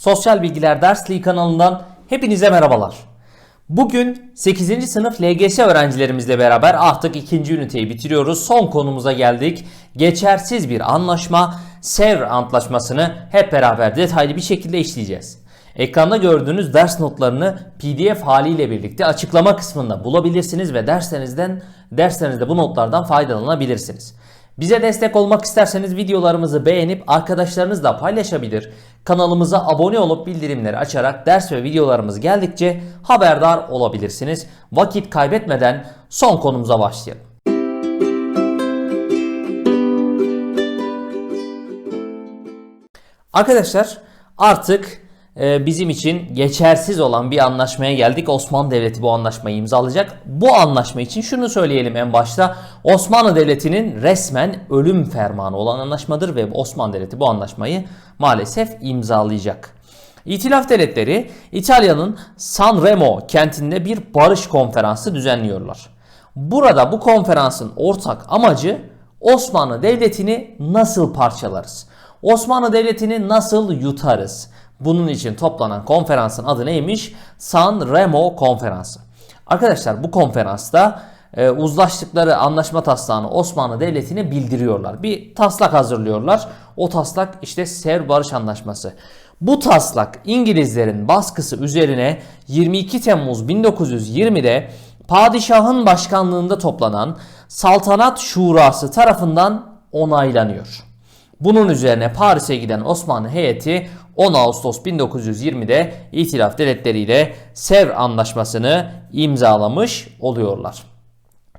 Sosyal Bilgiler Dersliği kanalından hepinize merhabalar. Bugün 8. sınıf LGS öğrencilerimizle beraber artık ikinci üniteyi bitiriyoruz. Son konumuza geldik. Geçersiz bir anlaşma, Sevr Antlaşması'nı hep beraber detaylı bir şekilde işleyeceğiz. Ekranda gördüğünüz ders notlarını PDF haliyle birlikte açıklama kısmında bulabilirsiniz ve derslerinizden derslerinizde bu notlardan faydalanabilirsiniz. Bize destek olmak isterseniz videolarımızı beğenip arkadaşlarınızla paylaşabilir. Kanalımıza abone olup bildirimleri açarak ders ve videolarımız geldikçe haberdar olabilirsiniz. Vakit kaybetmeden son konumuza başlayalım. Arkadaşlar artık bizim için geçersiz olan bir anlaşmaya geldik. Osmanlı Devleti bu anlaşmayı imzalayacak. Bu anlaşma için şunu söyleyelim en başta. Osmanlı Devleti'nin resmen ölüm fermanı olan anlaşmadır ve Osmanlı Devleti bu anlaşmayı maalesef imzalayacak. İtilaf devletleri İtalya'nın San Remo kentinde bir barış konferansı düzenliyorlar. Burada bu konferansın ortak amacı Osmanlı Devleti'ni nasıl parçalarız? Osmanlı Devleti'ni nasıl yutarız? Bunun için toplanan konferansın adı neymiş? San Remo Konferansı. Arkadaşlar bu konferansta e, uzlaştıkları anlaşma taslağını Osmanlı Devleti'ne bildiriyorlar. Bir taslak hazırlıyorlar. O taslak işte Sevr Barış Anlaşması. Bu taslak İngilizlerin baskısı üzerine 22 Temmuz 1920'de padişahın başkanlığında toplanan Saltanat Şurası tarafından onaylanıyor. Bunun üzerine Paris'e giden Osmanlı heyeti 10 Ağustos 1920'de İtilaf Devletleriyle Sevr Anlaşması'nı imzalamış oluyorlar.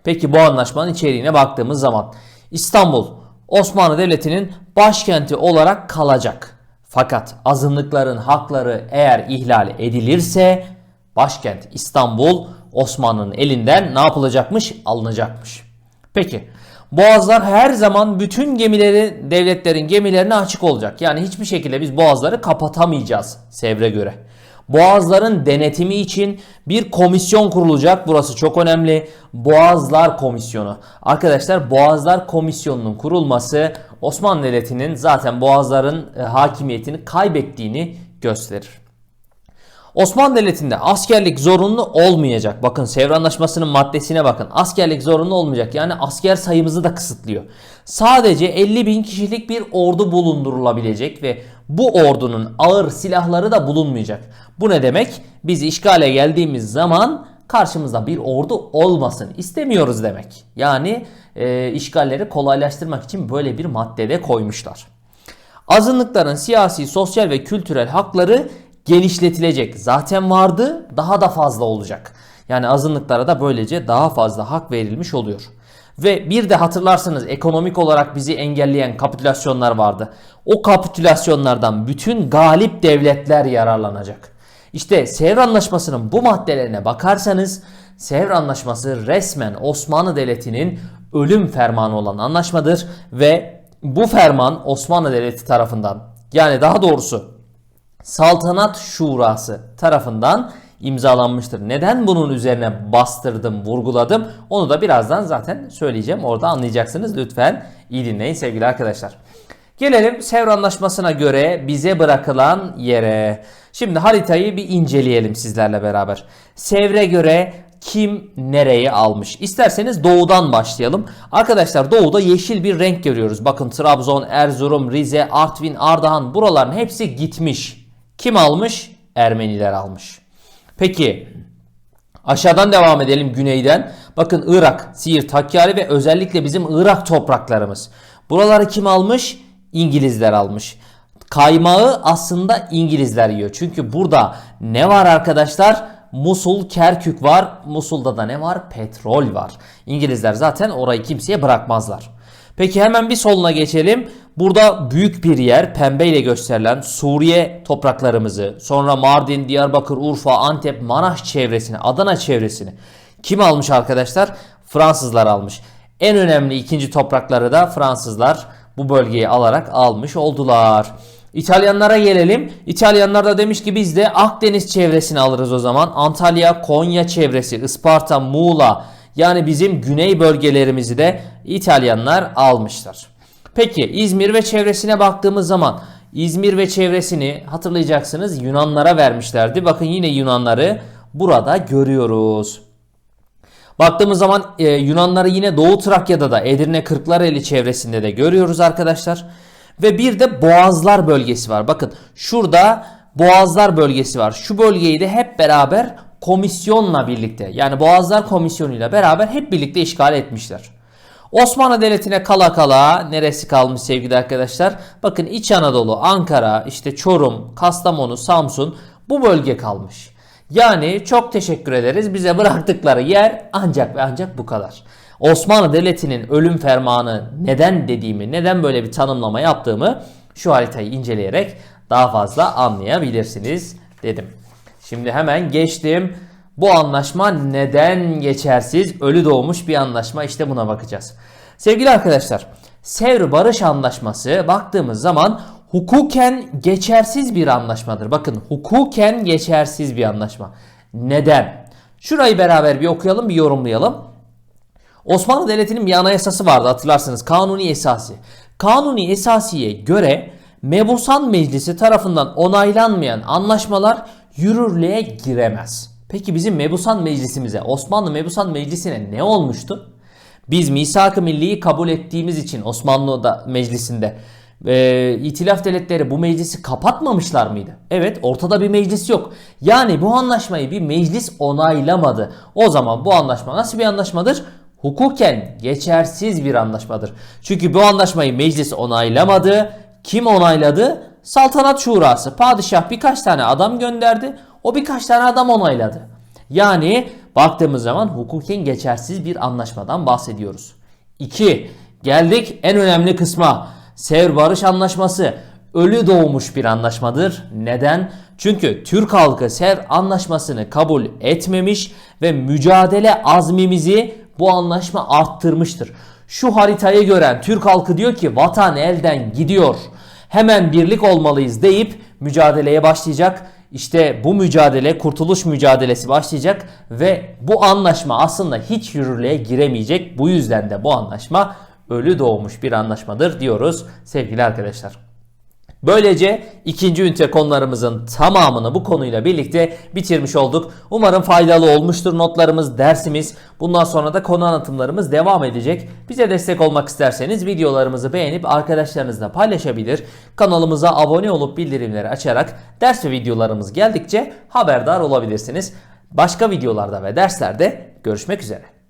Peki bu anlaşmanın içeriğine baktığımız zaman İstanbul Osmanlı Devleti'nin başkenti olarak kalacak. Fakat azınlıkların hakları eğer ihlal edilirse başkent İstanbul Osmanlı'nın elinden ne yapılacakmış? Alınacakmış. Peki Boğazlar her zaman bütün gemileri, devletlerin gemilerine açık olacak. Yani hiçbir şekilde biz boğazları kapatamayacağız Sevr'e göre. Boğazların denetimi için bir komisyon kurulacak. Burası çok önemli. Boğazlar Komisyonu. Arkadaşlar Boğazlar Komisyonu'nun kurulması Osmanlı Devleti'nin zaten boğazların e, hakimiyetini kaybettiğini gösterir. Osmanlı Devleti'nde askerlik zorunlu olmayacak. Bakın Sevr Anlaşması'nın maddesine bakın. Askerlik zorunlu olmayacak. Yani asker sayımızı da kısıtlıyor. Sadece 50 bin kişilik bir ordu bulundurulabilecek ve bu ordunun ağır silahları da bulunmayacak. Bu ne demek? Biz işgale geldiğimiz zaman karşımızda bir ordu olmasın istemiyoruz demek. Yani e, işgalleri kolaylaştırmak için böyle bir maddede koymuşlar. Azınlıkların siyasi, sosyal ve kültürel hakları genişletilecek. Zaten vardı daha da fazla olacak. Yani azınlıklara da böylece daha fazla hak verilmiş oluyor. Ve bir de hatırlarsınız ekonomik olarak bizi engelleyen kapitülasyonlar vardı. O kapitülasyonlardan bütün galip devletler yararlanacak. İşte Sevr Anlaşması'nın bu maddelerine bakarsanız Sevr Anlaşması resmen Osmanlı Devleti'nin ölüm fermanı olan anlaşmadır ve bu ferman Osmanlı Devleti tarafından yani daha doğrusu Saltanat Şurası tarafından imzalanmıştır. Neden bunun üzerine bastırdım, vurguladım? Onu da birazdan zaten söyleyeceğim. Orada anlayacaksınız. Lütfen iyi dinleyin sevgili arkadaşlar. Gelelim Sevr Anlaşması'na göre bize bırakılan yere. Şimdi haritayı bir inceleyelim sizlerle beraber. Sevr'e göre kim nereyi almış? İsterseniz doğudan başlayalım. Arkadaşlar doğuda yeşil bir renk görüyoruz. Bakın Trabzon, Erzurum, Rize, Artvin, Ardahan buraların hepsi gitmiş. Kim almış? Ermeniler almış. Peki aşağıdan devam edelim güneyden. Bakın Irak, Siirt, Hakkari ve özellikle bizim Irak topraklarımız. Buraları kim almış? İngilizler almış. Kaymağı aslında İngilizler yiyor. Çünkü burada ne var arkadaşlar? Musul, Kerkük var. Musul'da da ne var? Petrol var. İngilizler zaten orayı kimseye bırakmazlar. Peki hemen bir soluna geçelim. Burada büyük bir yer pembeyle gösterilen Suriye topraklarımızı, sonra Mardin, Diyarbakır, Urfa, Antep, Maraş çevresini, Adana çevresini kim almış arkadaşlar? Fransızlar almış. En önemli ikinci toprakları da Fransızlar bu bölgeyi alarak almış oldular. İtalyanlara gelelim. İtalyanlar da demiş ki biz de Akdeniz çevresini alırız o zaman. Antalya, Konya çevresi, Isparta, Muğla yani bizim güney bölgelerimizi de İtalyanlar almışlar. Peki İzmir ve çevresine baktığımız zaman İzmir ve çevresini hatırlayacaksınız Yunanlara vermişlerdi. Bakın yine Yunanları burada görüyoruz. Baktığımız zaman e, Yunanları yine Doğu Trakya'da da Edirne Kırklareli çevresinde de görüyoruz arkadaşlar. Ve bir de Boğazlar bölgesi var. Bakın şurada Boğazlar bölgesi var. Şu bölgeyi de hep beraber komisyonla birlikte yani Boğazlar Komisyonu'yla beraber hep birlikte işgal etmişler. Osmanlı Devleti'ne kala kala neresi kalmış sevgili arkadaşlar? Bakın İç Anadolu, Ankara, işte Çorum, Kastamonu, Samsun bu bölge kalmış. Yani çok teşekkür ederiz. Bize bıraktıkları yer ancak ve ancak bu kadar. Osmanlı Devleti'nin ölüm fermanı neden dediğimi, neden böyle bir tanımlama yaptığımı şu haritayı inceleyerek daha fazla anlayabilirsiniz dedim. Şimdi hemen geçtim. Bu anlaşma neden geçersiz, ölü doğmuş bir anlaşma işte buna bakacağız. Sevgili arkadaşlar, Sevr Barış Anlaşması baktığımız zaman hukuken geçersiz bir anlaşmadır. Bakın hukuken geçersiz bir anlaşma. Neden? Şurayı beraber bir okuyalım, bir yorumlayalım. Osmanlı Devleti'nin bir anayasası vardı hatırlarsınız. Kanuni Esası. Kanuni Esasi'ye göre Mebusan Meclisi tarafından onaylanmayan anlaşmalar yürürlüğe giremez. Peki bizim Mebusan Meclisimize, Osmanlı Mebusan Meclisi'ne ne olmuştu? Biz misak-ı milliyi kabul ettiğimiz için Osmanlı meclisinde e, itilaf devletleri bu meclisi kapatmamışlar mıydı? Evet ortada bir meclis yok. Yani bu anlaşmayı bir meclis onaylamadı. O zaman bu anlaşma nasıl bir anlaşmadır? Hukuken geçersiz bir anlaşmadır. Çünkü bu anlaşmayı meclis onaylamadı. Kim onayladı? Saltanat Şurası. Padişah birkaç tane adam gönderdi. O birkaç tane adam onayladı. Yani baktığımız zaman hukuken geçersiz bir anlaşmadan bahsediyoruz. 2. Geldik en önemli kısma. Sevr Barış Anlaşması ölü doğmuş bir anlaşmadır. Neden? Çünkü Türk halkı Sevr Anlaşması'nı kabul etmemiş ve mücadele azmimizi bu anlaşma arttırmıştır. Şu haritayı gören Türk halkı diyor ki vatan elden gidiyor. Hemen birlik olmalıyız deyip mücadeleye başlayacak. İşte bu mücadele kurtuluş mücadelesi başlayacak ve bu anlaşma aslında hiç yürürlüğe giremeyecek. Bu yüzden de bu anlaşma ölü doğmuş bir anlaşmadır diyoruz sevgili arkadaşlar. Böylece ikinci ünite konularımızın tamamını bu konuyla birlikte bitirmiş olduk. Umarım faydalı olmuştur notlarımız, dersimiz. Bundan sonra da konu anlatımlarımız devam edecek. Bize destek olmak isterseniz videolarımızı beğenip arkadaşlarınızla paylaşabilir. Kanalımıza abone olup bildirimleri açarak ders ve videolarımız geldikçe haberdar olabilirsiniz. Başka videolarda ve derslerde görüşmek üzere.